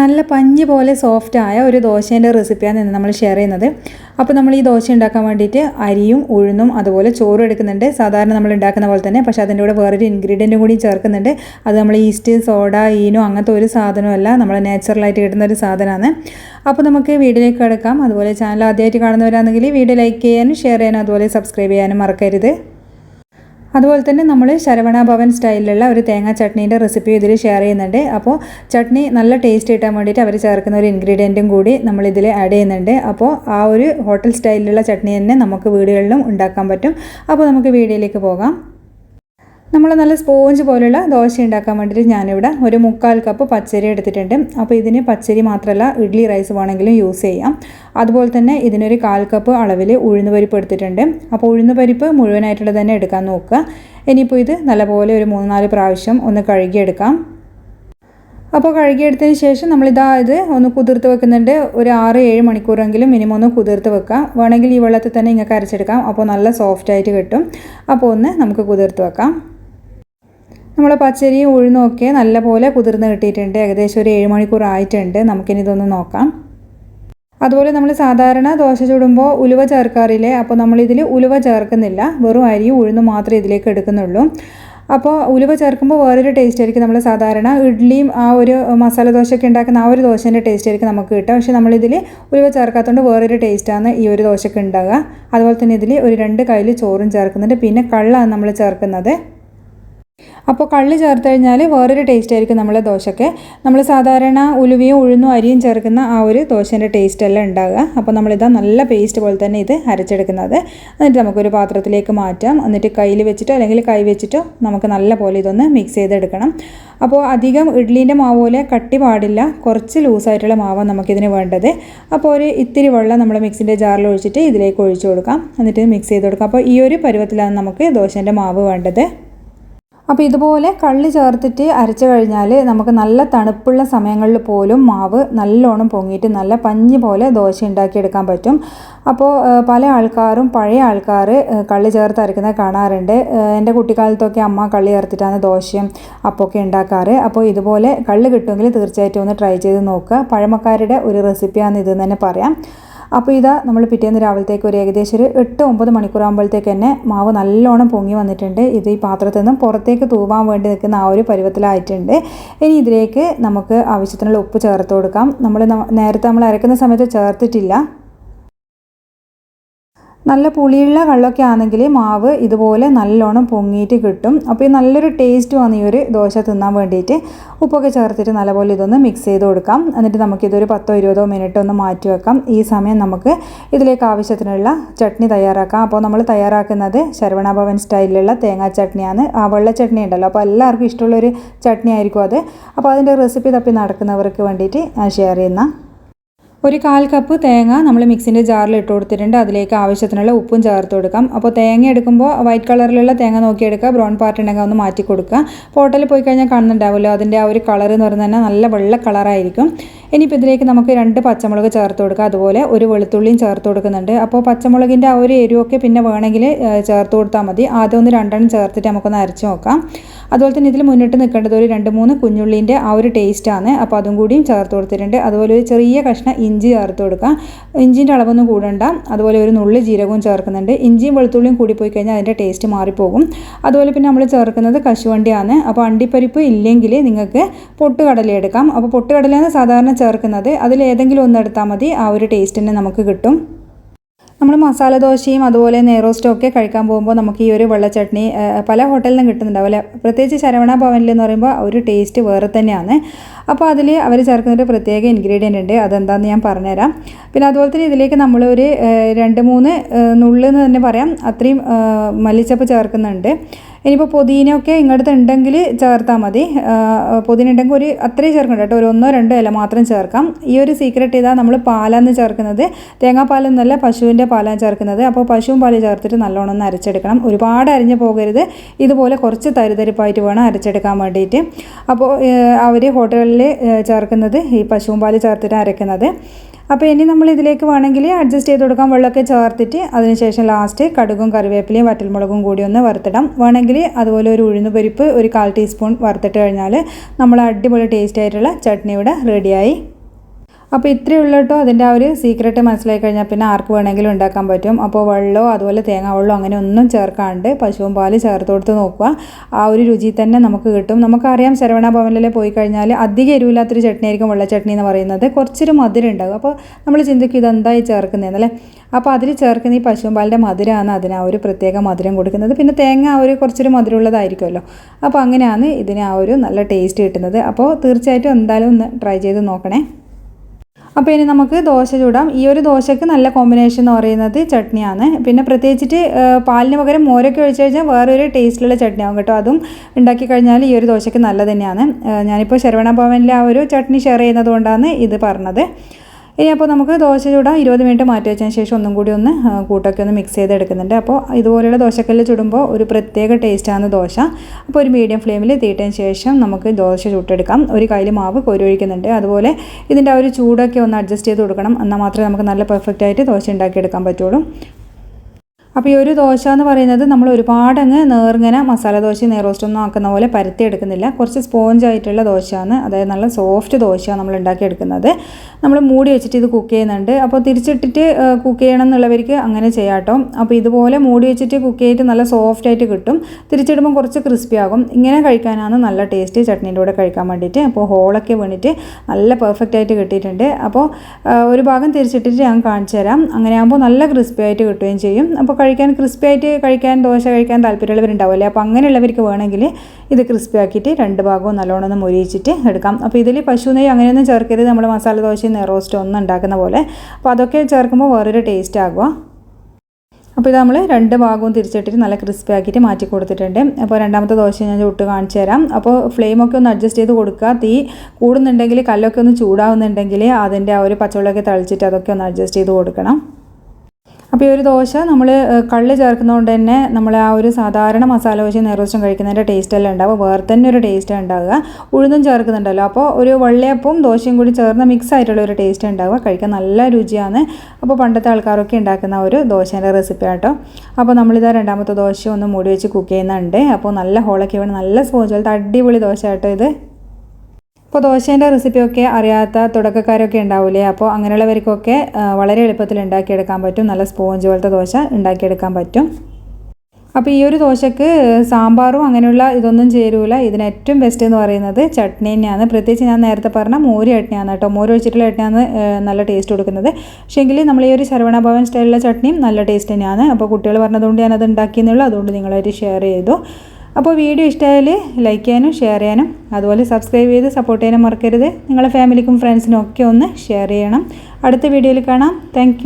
നല്ല പഞ്ഞ് പോലെ സോഫ്റ്റ് ആയ ഒരു ദോശേന്റെ റെസിപ്പിയാണ് ഇന്ന് നമ്മൾ ഷെയർ ചെയ്യുന്നത്. അപ്പോൾ നമ്മൾ ഈ ദോശ ഉണ്ടാക്കാൻ വേണ്ടിയിട്ട് അരിയും ഉഴുന്നും അതുപോലെ ചോറും എടുക്കുന്നുണ്ട്. സാധാരണ നമ്മൾ ഉണ്ടാക്കുന്ന പോലെ തന്നെ പക്ഷേ അതിന്റെ കൂടെ വേറൊരു ഇൻഗ്രീഡിയന്റും കൂടി ചേർക്കുന്നുണ്ട്. അത് നമ്മൾ ഈസ്റ്റ് സോഡ ഈനോ അങ്ങനത്തെ ഒരു സാധനമല്ല നമ്മൾ നാച്ചുറലായിട്ട് കിട്ടുന്ന ഒരു സാധനമാണ്. അപ്പോൾ നമുക്ക് വീഡിയോയിലേക്ക് കിടക്കാം. അതുപോലെ ചാനൽ ആദ്യമായിട്ട് കാണുന്നവരാണെങ്കിൽ വീഡിയോ ലൈക്ക് ചെയ്യാനും ഷെയർ ചെയ്യാനും അതുപോലെ സബ്സ്ക്രൈബ് ചെയ്യാനും മറക്കരുത്. അതുപോലെ തന്നെ നമ്മൾ ശരവണ ഭവൻ സ്റ്റൈലിലുള്ള ഒരു തേങ്ങ ചട്നീന്റെ റെസിപ്പി ഇതിൽ ഷെയർ ചെയ്യുന്നുണ്ട്. അപ്പോൾ ചട്നി നല്ല ടേസ്റ്റ് കിട്ടാൻ വേണ്ടിയിട്ട് അവർ ചേർക്കുന്ന ഒരു ഇൻഗ്രീഡിയന്റും കൂടി നമ്മൾ ഇതിൽ ആഡ് ചെയ്യുന്നുണ്ട്. അപ്പോൾ ആ ഒരു ഹോട്ടൽ സ്റ്റൈലിലുള്ള ചട്നി തന്നെ നമുക്ക് വീടുകളിലും ഉണ്ടാക്കാൻ പറ്റും. അപ്പോൾ നമുക്ക് വീഡിയോയിലേക്ക് പോകാം. നമ്മൾ നല്ല സ്പോഞ്ച് പോലുള്ള ദോശ ഉണ്ടാക്കാൻ വേണ്ടിയിട്ട് ഞാനിവിടെ ഒരു മുക്കാൽ കപ്പ് പച്ചരി എടുത്തിട്ടുണ്ട്. അപ്പോൾ ഇതിന് പച്ചരി മാത്രമല്ല ഇഡ്ഡലി റൈസ് വേണമെങ്കിലും യൂസ് ചെയ്യാം. അതുപോലെ തന്നെ ഇതിനൊരു കാൽ കപ്പ് അളവിൽ ഉഴുന്ന് പരിപ്പ് എടുത്തിട്ടുണ്ട്. അപ്പോൾ ഉഴുന്ന് പരിപ്പ് മുഴുവനായിട്ടുള്ളത് തന്നെ എടുക്കാൻ നോക്കുക. ഇനിയിപ്പോൾ ഇത് നല്ലപോലെ ഒരു മൂന്ന് നാല് പ്രാവശ്യം ഒന്ന് കഴുകിയെടുക്കാം. അപ്പോൾ കഴുകിയെടുത്തതിന് ശേഷം നമ്മളിതാ ഇത് ഒന്ന് കുതിർത്ത് വെക്കുന്നുണ്ട്. ഒരു ആറ് ഏഴ് മണിക്കൂറെങ്കിലും മിനിമം ഒന്ന് കുതിർത്ത് വെക്കാം വേണമെങ്കിൽ ഈ വെള്ളത്തിൽ തന്നെ ഇങ്ങനെ അരച്ചെടുക്കാം. അപ്പോൾ നല്ല സോഫ്റ്റായിട്ട് കിട്ടും. അപ്പോൾ ഒന്ന് നമുക്ക് കുതിർത്ത് വെക്കാം. നമ്മൾ പച്ചരിയും ഉഴുന്നൊക്കെ നല്ലപോലെ കുതിർന്ന് കിട്ടിയിട്ടുണ്ട്. ഏകദേശം ഒരു ഏഴ് മണിക്കൂർ ആയിട്ടുണ്ട്. നമുക്കിനി ഇതൊന്ന് നോക്കാം. അതുപോലെ നമ്മൾ സാധാരണ ദോശ ചുടുമ്പോൾ ഉലുവ ചേർക്കാറില്ലേ? അപ്പോൾ നമ്മളിതിൽ ഉലുവ ചേർക്കുന്നില്ല. വെറും അരിയും ഉഴുന്നും മാത്രമേ ഇതിലേക്ക് എടുക്കുന്നുള്ളൂ. അപ്പോൾ ഉലുവ ചേർക്കുമ്പോൾ വേറൊരു ടേസ്റ്റ് ആയിരിക്കും. നമ്മൾ സാധാരണ ഇഡ്ഡലിയും ആ ഒരു മസാല ദോശയൊക്കെ ഉണ്ടാക്കുന്ന ആ ഒരു ദോശേന്റെ ടേസ്റ്റ് ആയിരിക്കും നമുക്ക് കിട്ടുക. പക്ഷേ നമ്മളിതിൽ ഉലുവ ചേർക്കാത്തതുകൊണ്ട് വേറൊരു ടേസ്റ്റാണ് ഈ ഒരു ദോശയ്ക്ക് ഉണ്ടാകുക. അതുപോലെ തന്നെ ഇതിൽ ഒരു രണ്ട് കയ്യിൽ ചോറും ചേർക്കുന്നുണ്ട്. പിന്നെ കള്ളാണ് നമ്മൾ ചേർക്കുന്നത്. അപ്പോൾ കള്ള് ചേർത്ത് കഴിഞ്ഞാൽ വേറൊരു ടേസ്റ്റ് ആയിരിക്കും നമ്മളെ ദോശയ്ക്ക് നമ്മൾ സാധാരണ ഉലുവയും ഉഴുന്നും അരിയും ചേർക്കുന്ന ആ ഒരു ദോശേന്റെ ടേസ്റ്റ് എല്ലാം ഉണ്ടാകുക അപ്പോൾ നമ്മളിതാ നല്ല പേസ്റ്റ് പോലെ തന്നെ ഇത് അരച്ചെടുക്കുന്നത്. എന്നിട്ട് നമുക്കൊരു പാത്രത്തിലേക്ക് മാറ്റാം. എന്നിട്ട് കയ്യിൽ വെച്ചിട്ടോ അല്ലെങ്കിൽ കൈ വെച്ചിട്ടോ നമുക്ക് നല്ല പോലെ ഇതൊന്ന് മിക്സ് ചെയ്തെടുക്കണം. അപ്പോൾ അധികം ഇഡ്ലീന്റെ മാവ് പോലെ കട്ടി പാടില്ല. കുറച്ച് ലൂസായിട്ടുള്ള മാവാണ് നമുക്കിതിന് വേണ്ടത്. അപ്പോൾ ഒരു ഇത്തിരി വെള്ളം നമ്മൾ മിക്സിന്റെ ജാറിൽ ഒഴിച്ചിട്ട് ഇതിലേക്ക് ഒഴിച്ചു കൊടുക്കാം. എന്നിട്ട് മിക്സ് ചെയ്ത് കൊടുക്കാം. അപ്പോൾ ഈ ഒരു പരുവത്തിലാണ് നമുക്ക് ദോശേന്റെ മാവ് വേണ്ടത്. അപ്പോൾ ഇതുപോലെ കള്ളി ചേർത്തിട്ട് അരച്ചു കഴിഞ്ഞാൽ നമുക്ക് നല്ല തണുപ്പുള്ള സമയങ്ങളിൽ പോലും മാവ് നല്ലോണം പൊങ്ങിയിട്ട് നല്ല പഞ്ഞി പോലെ ദോശ ഉണ്ടാക്കിയെടുക്കാൻ പറ്റും. അപ്പോൾ പല ആൾക്കാരും പഴയ ആൾക്കാർ കള്ളി ചേർത്ത് അരക്കുന്നത് കാണാറുണ്ട്. എന്റെ കുട്ടിക്കാലത്തൊക്കെ അമ്മ കള്ളി ചേർത്തിട്ടാണ് ദോശയും അപ്പൊക്കെ ഉണ്ടാക്കാറ്. അപ്പോൾ ഇതുപോലെ കള്ളി കിട്ടുമെങ്കിൽ തീർച്ചയായിട്ടും ഒന്ന് ട്രൈ ചെയ്ത് നോക്കുക. പഴമക്കാരുടെ ഒരു റെസിപ്പിയാണ് ഇതെന്ന് തന്നെ പറയാം. അപ്പോൾ ഇതാ നമ്മൾ പിറ്റേന്ന് രാവിലത്തേക്ക് ഒരു ഏകദേശം ഒരു എട്ട് ഒമ്പത് മണിക്കൂറാകുമ്പോഴത്തേക്ക് തന്നെ മാവ് നല്ലോണം പൊങ്ങി വന്നിട്ടുണ്ട്. ഇത് ഈ പാത്രത്തിൽ നിന്നും പുറത്തേക്ക് തൂവാൻ വേണ്ടി നിൽക്കുന്ന ആ ഒരു പരുവത്തിലായിട്ടുണ്ട്. ഇനി ഇതിലേക്ക് നമുക്ക് ആവശ്യത്തിനുള്ള ഉപ്പ് ചേർത്ത് കൊടുക്കാം. നമ്മൾ നേരത്തെ നമ്മൾ അരക്കുന്ന സമയത്ത് ചേർത്തിട്ടില്ല. നല്ല പുളിയുള്ള കള്ളൊക്കെ ആണെങ്കിൽ മാവ് ഇതുപോലെ നല്ലോണം പൊങ്ങിയിട്ട് കിട്ടും. അപ്പോൾ ഈ നല്ലൊരു ടേസ്റ്റ് വന്ന് ഈ ഒരു ദോശ തിന്നാൻ വേണ്ടിയിട്ട് ഉപ്പൊക്കെ ചേർത്തിട്ട് നല്ലപോലെ ഇതൊന്ന് മിക്സ് ചെയ്ത് കൊടുക്കാം. എന്നിട്ട് നമുക്കിതൊരു പത്തോ ഇരുപതോ മിനിറ്റ് ഒന്ന് മാറ്റി വെക്കാം. ഈ സമയം നമുക്ക് ഇതിലേക്ക് ആവശ്യത്തിനുള്ള ചട്നി തയ്യാറാക്കാം. അപ്പോൾ നമ്മൾ തയ്യാറാക്കുന്നത് ശരവണഭവൻ സ്റ്റൈലിലുള്ള തേങ്ങാ ചട്നിയാണ്. ആ വെള്ള ചട്നി ഉണ്ടല്ലോ. അപ്പോൾ എല്ലാവർക്കും ഇഷ്ടമുള്ളൊരു ചട്നി ആയിരിക്കും അത്. അപ്പോൾ അതിന്റെ റെസിപ്പി തപ്പി നടക്കുന്നവർക്ക് വേണ്ടിയിട്ട് ഷെയർ ചെയ്യുന്ന ഒരു കാൽ കപ്പ് തേങ്ങ നമ്മൾ മിക്സിന്റെ ജാറിൽ ഇട്ട് കൊടുത്തിട്ടുണ്ട്. അതിലേക്ക് ആവശ്യത്തിനുള്ള ഉപ്പും ചേർത്ത് കൊടുക്കാം. അപ്പോൾ തേങ്ങ എടുക്കുമ്പോൾ വൈറ്റ് കളറിലുള്ള തേങ്ങ നോക്കിയെടുക്കുക ബ്രൗൺ പാർട്ട് ഉണ്ടെങ്കിൽ ഒന്ന് മാറ്റി കൊടുക്കുക. ഹോട്ടലിൽ പോയി കഴിഞ്ഞാൽ കാണുന്നുണ്ടാവുമല്ലോ. അതിന്റെ ആ ഒരു കളർ എന്ന് തന്നെ നല്ല വെള്ള കളറായിരിക്കും ഇനിയിപ്പോൾ ഇതിലേക്ക് നമുക്ക് രണ്ട് പച്ചമുളക് ചേർത്ത് കൊടുക്കുക. അതുപോലെ ഒരു വെളുത്തുള്ളിയും ചേർത്ത് കൊടുക്കുന്നുണ്ട്. അപ്പോൾ പച്ചമുളകിന്റെ ആ ഒരു എരിവൊക്കെ പിന്നെ വേണമെങ്കിൽ ചേർത്ത് കൊടുത്താൽ മതി. ആദ്യം ഒന്ന് രണ്ടെണ്ണം ചേർത്തിട്ട് നമുക്കൊന്ന് അരച്ച് നോക്കാം. അതുപോലെ തന്നെ ഇതിൽ മുന്നിട്ട് നിൽക്കേണ്ടത് ഒരു രണ്ട് മൂന്ന് കുഞ്ഞുള്ളീന്റെ ആ ഒരു ടേസ്റ്റാണ് അപ്പോൾ അതും കൂടിയും ചേർത്ത് കൊടുത്തിട്ടുണ്ട്. അതുപോലെ ഒരു ചെറിയ കഷ്ണം ഇഞ്ചി ചേർത്ത് കൊടുക്കാം ഇഞ്ചിന്റെ അളവൊന്നും കൂടണ്ട. അതുപോലെ ഒരു നുള്ളി ജീരകവും ചേർക്കുന്നുണ്ട്. ഇഞ്ചിയും വെളുത്തുള്ളിയും കൂടി പോയി കഴിഞ്ഞാൽ അതിന്റെ ടേസ്റ്റ് മാറിപ്പോകും. അതുപോലെ പിന്നെ നമ്മൾ ചേർക്കുന്നത് കശുവണ്ടിയാണ്. അപ്പോൾ അണ്ടിപ്പരിപ്പ് ഇല്ലെങ്കിൽ നിങ്ങൾക്ക് പൊട്ടുകടല എടുക്കാം. അപ്പോൾ പൊട്ടുകടലയാണ് സാധാരണ ചേർക്കുന്നത്. അതിൽ ഏതെങ്കിലും ഒന്ന് എടുത്താൽ മതി. ആ ഒരു ടേസ്റ്റ് തന്നെ നമുക്ക് കിട്ടും. നമ്മൾ മസാല ദോശയും അതുപോലെ നെയ്റോസ്റ്റും ഒക്കെ കഴിക്കാൻ പോകുമ്പോൾ നമുക്ക് ഈ ഒരു വെള്ള ചട്നി പല ഹോട്ടലിലും അല്ലെ പ്രത്യേകിച്ച് ശരവണ ഭവനിൽ എന്ന് പറയുമ്പോൾ ഒരു ടേസ്റ്റ് വേറെ തന്നെയാണ്. അപ്പോൾ അതിൽ അവർ ചേർക്കുന്ന ഒരു പ്രത്യേക ഇൻഗ്രീഡിയന്റ് ഉണ്ട്. അതെന്താണെന്ന് ഞാൻ പറഞ്ഞുതരാം. പിന്നെ അതുപോലെ തന്നെ ഇതിലേക്ക് നമ്മൾ ഒരു രണ്ട് മൂന്ന് നുള്ളെന്ന് തന്നെ പറയാം. അത്രയും മല്ലിച്ചപ്പ് ചേർക്കുന്നുണ്ട്. ഇനിയിപ്പോൾ പുതിനയൊക്കെ ഇങ്ങോട്ട് ഉണ്ടെങ്കിൽ ചേർത്താൽ മതി. പുതിന ഉണ്ടെങ്കിൽ ഒരു അത്രയും ചേർക്കണ്ട കേട്ടോ. ഒരു ഒന്നോ രണ്ടോ ഇല മാത്രം ചേർക്കാം. ഈ ഒരു സീക്രട്ട് ഇതാ നമ്മൾ പാലാന്ന് ചേർക്കുന്നത്. തേങ്ങാപ്പാലെന്നല്ല പശുവിന്റെ പാലാണ് ചേർക്കുന്നത്. അപ്പോൾ പശുവും പാൽ ചേർത്തിട്ട് നല്ലോണം ഒന്ന് അരച്ചെടുക്കണം. ഒരുപാട് അരിഞ്ഞു പോകരുത്. ഇതുപോലെ കുറച്ച് തരിതരിപ്പായിട്ട് വേണം അരച്ചെടുക്കാൻ വേണ്ടിയിട്ട്. അപ്പോൾ അവർ ഹോട്ടലുകളിൽ ചേർക്കുന്നത് ഈ പശുവും പാൽ ചേർത്തിട്ട് അരക്കുന്നത്. അപ്പോൾ ഇനി നമ്മൾ ഇതിലേക്ക് വേണമെങ്കിൽ അഡ്ജസ്റ്റ് ചെയ്ത് കൊടുക്കാം. വെള്ളമൊക്കെ ചേർത്തിട്ട് അതിനുശേഷം ലാസ്റ്റ് കടുകും കറിവേപ്പിലയും വറ്റൽമുളകും കൂടി ഒന്ന് വറുത്തിടാം. വേണമെങ്കിൽ അതുപോലെ ഒരു ഉഴുന്ന് പരിപ്പ് ഒരു കാൽ ടീസ്പൂൺ വറുത്തിട്ട് കഴിഞ്ഞാൽ നമ്മൾ അടിപൊളി ടേസ്റ്റ് ആയിട്ടുള്ള ചട്നി ഇവിടെ റെഡിയായി അപ്പോൾ ഇത്രയേ ഉള്ളൂ കേട്ടോ. അതിന്റെ ആ ഒരു സീക്രട്ട് മനസ്സിലായി കഴിഞ്ഞാൽ പിന്നെ ആർക്ക് വേണമെങ്കിലും ഉണ്ടാക്കാൻ പറ്റും. അപ്പോൾ വെള്ളമോ അതുപോലെ തേങ്ങ വെള്ളമോ അങ്ങനെ ഒന്നും ചേർക്കാണ്ട് പശുവും പാൽ ചേർത്ത് കൊടുത്ത് നോക്കുക. ആ ഒരു രുചി തന്നെ നമുക്ക് കിട്ടും. നമുക്കറിയാം ശരവണ ഭവനിൽ പോയി കഴിഞ്ഞാൽ അധികം എരിവില്ലാത്തൊരു ചട്നി ആയിരിക്കും വെള്ള ചട്നി എന്ന് പറയുന്നത്. കുറച്ചൊരു മധുരം ഉണ്ടാകും. അപ്പോൾ നമ്മൾ ചിന്തിക്കും ഇതെന്തായി ചേർക്കുന്നതെന്നല്ലേ അപ്പോൾ അതിൽ ചേർക്കുന്ന ഈ പശുവും പാലിന്റെ മധുരമാണ് അതിന് ആ ഒരു പ്രത്യേക മധുരം കൊടുക്കുന്നത്. പിന്നെ തേങ്ങ ആ ഒരു കുറച്ചൊരു മധുരമുള്ളതായിരിക്കുമല്ലോ. അപ്പോൾ അങ്ങനെയാണ് ഇതിന് ആ ഒരു നല്ല ടേസ്റ്റ് കിട്ടുന്നത്. അപ്പോൾ തീർച്ചയായിട്ടും എന്തായാലും ഒന്ന് ട്രൈ ചെയ്ത് നോക്കണേ. അപ്പോൾ ഇനി നമുക്ക് ദോശ ചൂടാം. ഈ ഒരു ദോശയ്ക്ക് നല്ല കോമ്പിനേഷൻ എന്ന് പറയുന്നത് ചട്നിയാണ്. പിന്നെ പ്രത്യേകിച്ചിട്ട് പാലിന് പകരം മോരൊക്കെ ഒഴിച്ച് കഴിഞ്ഞാൽ വേറൊരു ടേസ്റ്റിലുള്ള ചട്നിയാവും കേട്ടോ. അതും ഉണ്ടാക്കി കഴിഞ്ഞാൽ ഈ ഒരു ദോശയ്ക്ക് നല്ല തന്നെയാണ്. ഞാനിപ്പോൾ ശരവണ ഭവനിലെ ആ ഒരു ചട്നി ഷെയർ ചെയ്യുന്നത് കൊണ്ടാണ് ഇത് പറഞ്ഞത്. ഇനി അപ്പോൾ നമുക്ക് ദോശ ചൂടാൻ ഇരുപത് മിനിറ്റ് മാറ്റി വെച്ചതിന് ശേഷം ഒന്നും കൂടി ഒന്ന് കൂട്ടൊക്കെ ഒന്ന് മിക്സ് ചെയ്തെടുക്കുന്നുണ്ട്. അപ്പോൾ ഇതുപോലെയുള്ള ദോശക്കല്ല് ചുടുമ്പോൾ ഒരു പ്രത്യേക ടേസ്റ്റാണ് ദോശ. അപ്പോൾ ഒരു മീഡിയം ഫ്ലെയിമിൽ തീട്ടതിന് ശേഷം നമുക്ക് ദോശ ചുട്ടെടുക്കാം. ഒരു കയ്യിൽ മാവ് കോരൊഴിക്കുന്നുണ്ട് അതുപോലെ ഇതിന്റെ ആ ഒരു ചൂടൊക്കെ ഒന്ന് അഡ്ജസ്റ്റ് ചെയ്ത് കൊടുക്കണം. എന്നാൽ മാത്രമേ നമുക്ക് നല്ല പെർഫെക്റ്റ് ആയിട്ട് ദോശ ഉണ്ടാക്കിയെടുക്കാൻ പറ്റുള്ളൂ. അപ്പോൾ ഈ ഒരു ദോശ എന്ന് പറയുന്നത് നമ്മൾ ഒരുപാടങ്ങ് നേർങ്ങനെ മസാല ദോശ നെയ്റോസ്റ്റൊന്നും ആക്കുന്ന പോലെ പരത്തി എടുക്കുന്നില്ല. കുറച്ച് സ്പോഞ്ച് ആയിട്ടുള്ള ദോശയാണ്. അതായത് നല്ല സോഫ്റ്റ് ദോശയാണ് നമ്മൾ ഉണ്ടാക്കിയെടുക്കുന്നത്. നമ്മൾ മൂടി വെച്ചിട്ട് ഇത് കുക്ക് ചെയ്യുന്നുണ്ട്. അപ്പോൾ തിരിച്ചിട്ടിട്ട് കുക്ക് ചെയ്യണം എന്നുള്ളവർക്ക് അങ്ങനെ ചെയ്യാട്ടോ. അപ്പോൾ ഇതുപോലെ മൂടി വെച്ചിട്ട് കുക്ക് ചെയ്തിട്ട് നല്ല സോഫ്റ്റ് ആയിട്ട് കിട്ടും. തിരിച്ചിടുമ്പോൾ കുറച്ച് ക്രിസ്പി ആകും. ഇങ്ങനെ കഴിക്കാനാണ് നല്ല ടേസ്റ്റ് ചട്നീന്റെ കൂടെ കഴിക്കാൻ വേണ്ടിയിട്ട്. അപ്പോൾ ഹോളൊക്കെ വീണിട്ട് നല്ല പെർഫെക്റ്റ് ആയിട്ട് കിട്ടിയിട്ടുണ്ട്. അപ്പോൾ ഒരു ഭാഗം തിരിച്ചിട്ടിട്ട് ഞാൻ കാണിച്ചു തരാം അങ്ങനെ ആകുമ്പോൾ നല്ല ക്രിസ്പി ആയിട്ട് കിട്ടുകയും ചെയ്യും. അപ്പോൾ കഴിക്കാൻ ക്രിസ്പി ആയിട്ട് കഴിക്കാൻ ദോശ കഴിക്കാൻ താല്പര്യമുള്ളവരുണ്ടാവില്ലേ അപ്പോൾ അങ്ങനെയുള്ളവർക്ക് വേണമെങ്കിൽ ഇത് ക്രിസ്പി ആക്കിയിട്ട് രണ്ട് ഭാഗവും നല്ലോണം ഒന്ന് മുരിയിച്ചിട്ട് എടുക്കാം. അപ്പോൾ ഇതിൽ പശു നെയ്യ് അങ്ങനെയൊന്നും ചേർക്കരുത്. നമ്മൾ മസാല ദോശയും നെറോസ്റ്റോ ഒന്നും ഉണ്ടാക്കുന്ന പോലെ. അപ്പോൾ അതൊക്കെ ചേർക്കുമ്പോൾ വേറൊരു ടേസ്റ്റ് ആകുക. അപ്പോൾ ഇത് നമ്മൾ രണ്ട് ഭാഗവും തിരിച്ചിട്ടിട്ട് നല്ല ക്രിസ്പി ആക്കിയിട്ട് മാറ്റി കൊടുത്തിട്ടുണ്ട്. അപ്പോൾ രണ്ടാമത്തെ ദോശ ഞാൻ ചുട്ട് കാണിച്ചു തരാം. അപ്പോൾ ഫ്ലെയിമൊക്കെ ഒന്ന് അഡ്ജസ്റ്റ് ചെയ്ത് കൊടുക്കുക. തീ കൂടുന്നുണ്ടെങ്കിൽ കല്ലൊക്കെ ഒന്ന് ചൂടാവുന്നുണ്ടെങ്കിൽ അതിന്റെ ആ ഒരു പച്ചവെള്ളമൊക്കെ തളിച്ചിട്ട് അതൊക്കെ ഒന്ന് അഡ്ജസ്റ്റ് ചെയ്ത് കൊടുക്കണം. അപ്പോൾ ഈ ഒരു ദോശ നമ്മൾ കള്ള് ചേർക്കുന്നതുകൊണ്ട് തന്നെ നമ്മൾ ആ ഒരു സാധാരണ മസാല ദോശ നേർവശം കഴിക്കുന്നതിന്റെ ടേസ്റ്റ് എല്ലാം ഉണ്ടാവും വേറെ തന്നെ ഒരു ടേസ്റ്റ് ഉണ്ടാവുക. ഉഴുന്നും ചേർക്കുന്നുണ്ടല്ലോ. അപ്പോൾ ഒരു വെള്ളയപ്പവും ദോശയും കൂടി ചേർന്ന് മിക്സ് ആയിട്ടുള്ള ഒരു ടേസ്റ്റ് ഉണ്ടാവുക. കഴിക്കാൻ നല്ല രുചിയാണ്. അപ്പോൾ പണ്ടത്തെ ആൾക്കാരൊക്കെ ഉണ്ടാക്കുന്ന ഒരു ദോശേന്റെ റെസിപ്പി ആട്ടോ അപ്പോൾ നമ്മളിതാ രണ്ടാമത്തെ ദോശ ഒന്ന് മൂടി വെച്ച് കുക്ക് ചെയ്യുന്നുണ്ട്. അപ്പോൾ നല്ല ഹോളൊക്കെ വേണം നല്ല സ്പോഞ്ച് പോലത്തെ അടിപൊളി ദോശ ആട്ടോ ഇത്. ഇപ്പോൾ ദോശേന്റെ റെസിപ്പിയൊക്കെ അറിയാത്ത തുടക്കക്കാരൊക്കെ ഉണ്ടാവില്ലേ അപ്പോൾ അങ്ങനെയുള്ളവർക്കൊക്കെ വളരെ എളുപ്പത്തിൽ ഉണ്ടാക്കിയെടുക്കാൻ പറ്റും. നല്ല സ്പോഞ്ച് പോലത്തെ ദോശ ഉണ്ടാക്കിയെടുക്കാൻ പറ്റും. അപ്പോൾ ഈ ഒരു ദോശക്ക് സാമ്പാറും അങ്ങനെയുള്ള ഇതൊന്നും ചേരൂല. ഇതിന് ഏറ്റവും ബെസ്റ്റ് എന്ന് പറയുന്നത് ചട്നി തന്നെയാണ്. പ്രത്യേകിച്ച് ഞാൻ നേരത്തെ പറഞ്ഞ മോര് ചട്നിയാണ് കേട്ടോ. മോര് ഒഴിച്ചിട്ടുള്ള ചട്നിയാണ് നല്ല ടേസ്റ്റ് കൊടുക്കുന്നത്. പക്ഷേങ്കിൽ നമ്മൾ ഈ ഒരു ശരവണ ഭവൻ സ്റ്റൈലിലുള്ള ചട്നിയും നല്ല ടേസ്റ്റ് തന്നെയാണ്. അപ്പോൾ കുട്ടികൾ പറഞ്ഞതുകൊണ്ട് ഞാനത് ഉണ്ടാക്കിയെന്നുള്ളൂ. അതുകൊണ്ട് നിങ്ങളായിട്ട് ഷെയർ ചെയ്തു. അപ്പോൾ വീഡിയോ ഇഷ്ടമായാൽ ലൈക്ക് ചെയ്യാനും ഷെയർ ചെയ്യാനും അതുപോലെ സബ്സ്ക്രൈബ് ചെയ്ത് സപ്പോർട്ട് ചെയ്യാനും മറക്കരുത്. നിങ്ങളുടെ ഫാമിലിക്കും ഫ്രണ്ട്സിനും ഒക്കെ ഒന്ന് ഷെയർ ചെയ്യണം. അടുത്ത വീഡിയോയിൽ കാണാം. താങ്ക്